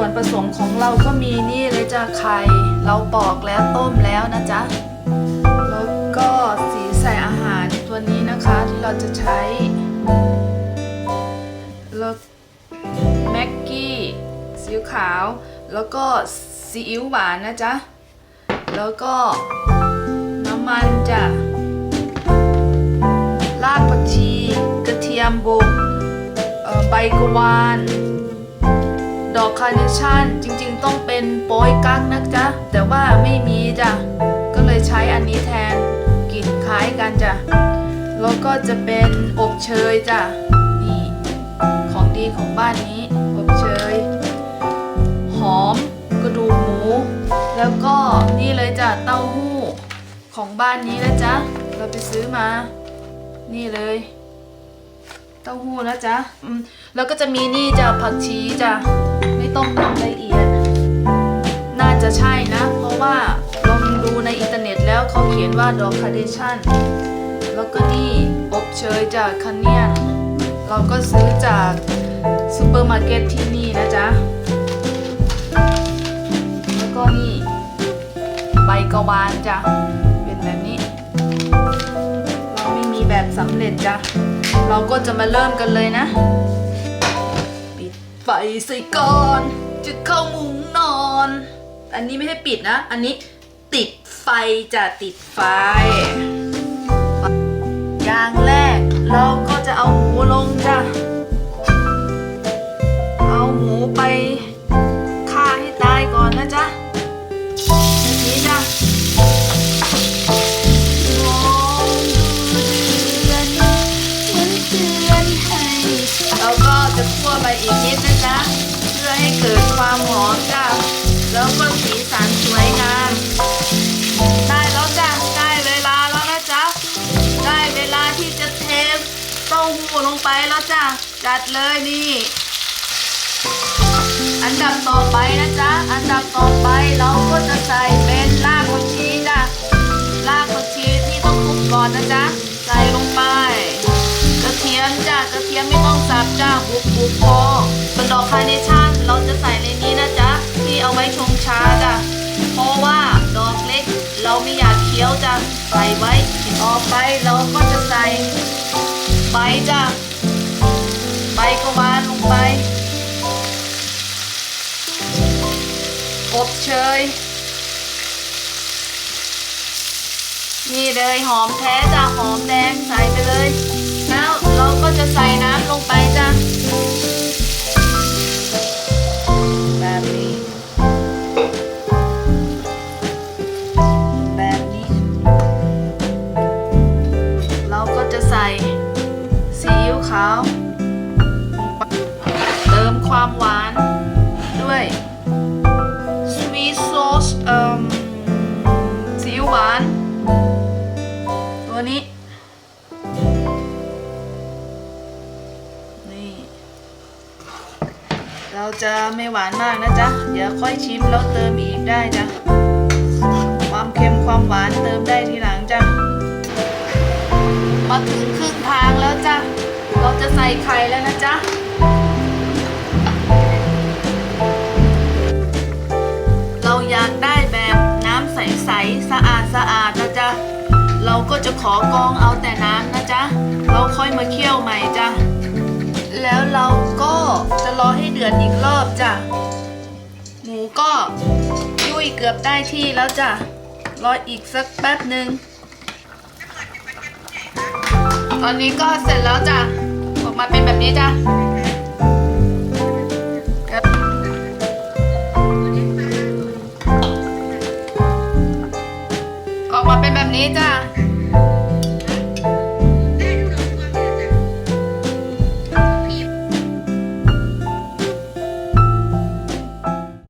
ส่วนผสมของเราก็มีนี่เลยจ้ะไข่เราปอกแล้วต้มแล้วนะจ๊ะแล้วก็สีใส่อาหารตัวนี้นะคะที่เราจะใช้แล้วแม็กกี้ซีอิ๊วขาว แล้วก็ซีอิ๊วหวานนะจ๊ะแล้วก็น้ำมันจ้ะรากผักชี กระเทียมบุกใบกวาน ดอกคาร์เนชั่นจริงๆ ต้องเป็นโป้ยกั๊กนะจ๊ะ แต่ว่าไม่มีจ้ะ ก็เลยใช้อันนี้แทนกลิ่นคล้ายกันจ้ะ แล้วก็จะเป็นอบเชยจ้ะ นี่ ของดีของบ้านนี้ อบเชย หอมกระดูกหมู แล้วก็นี่เลยจ้ะเต้าหู้ของบ้านนี้นะจ๊ะ เราไปซื้อมา นี่เลยเต้าหู้นะจ๊ะ แล้วก็จะมีนี่จ้ะผักชีจ้ะ ไม่ต้องทำละเอียด น่าจะใช่นะ เพราะว่าลองดูในอินเทอร์เน็ตแล้วเขาเขียนว่าดอกคาร์เนชั่นแล้วก็นี่อบเชยจากคันเนียน เราก็ซื้อจากซูเปอร์มาร์เก็ตที่นี่นะจ๊ะ แล้วก็นี่ ใบกะวานจ้ะ เป็นแบบนี้ เราไม่มีแบบสำเร็จจ้ะ เราก็จะมาเริ่มกันเลยนะ ฟใส่ก่อน จะเข้ามุ้งนอน อันนี้ไม่ให้ปิดนะ อันนี้ติดไฟจะติดไฟ อย่างแรกเราก็จะเอาหมูลงจ้ะ คั่วไปอีกนิดนะจ๊ะ เพื่อให้เกิดความหอมจ้ะแล้วก็สีสันสวยงาม ได้แล้วจ้ะได้เวลาแล้วนะจ๊ะ ได้เวลาที่จะเทเต้าหู้ลงไปแล้วจ้ะ จัดเลยนี่ อันดับต่อไปนะจ๊ะ อันดับต่อไปเราก็จะใส่เป็นรากผักชีจ้ะ รากผักชีที่ต้องคลุกก่อนนะจ๊ะ ใส่ลงไป รับจ้ะบุบบุบพอส่วนดอกคาเนชั่นเราจะใส่ในนี้นะจ๊ะที่เอาไว้ชงชาจ้ะเพราะว่าดอกเล็กเราไม่อยากเคี้ยวจ้ะใส่ไว้ต่อไปเราก็จะใส่ใบจ้ะใบกะวานลงไปอบเชยนี่เลยหอมแท้จ้ะหอมแดงใส่ไปเลย จะใส่น้ำลงไปจ้ะแบบนี้ แบบนี้ เราก็จะใส่ซีอิ๊วขาว เติมความหวาน เราจะไม่หวานมากนะจ๊ะ เดี๋ยวค่อยชิมแล้วเติมอีกได้จ้ะ ความเค็มความหวานเติมได้ทีหลังจ้ะ มาถึงครึ่งทางแล้วจ้ะ เราจะใส่ไข่แล้วนะจ๊ะเราอยากได้แบบน้ำใสๆสะอาดสะอาดนะจ๊ะ เราก็จะขอกองเอาแต่น้ำนะจ๊ะ เราค่อยมาเคี่ยวใหม่จ้ะ แล้วเราก็จะรอให้เดือดอีกรอบจ้ะ หมูก็ยุ่ยเกือบได้ที่แล้วจ้ะ รออีกสักแป๊บหนึ่ง ตอนนี้ก็เสร็จแล้วจ้ะ ออกมาเป็นแบบนี้จ้ะ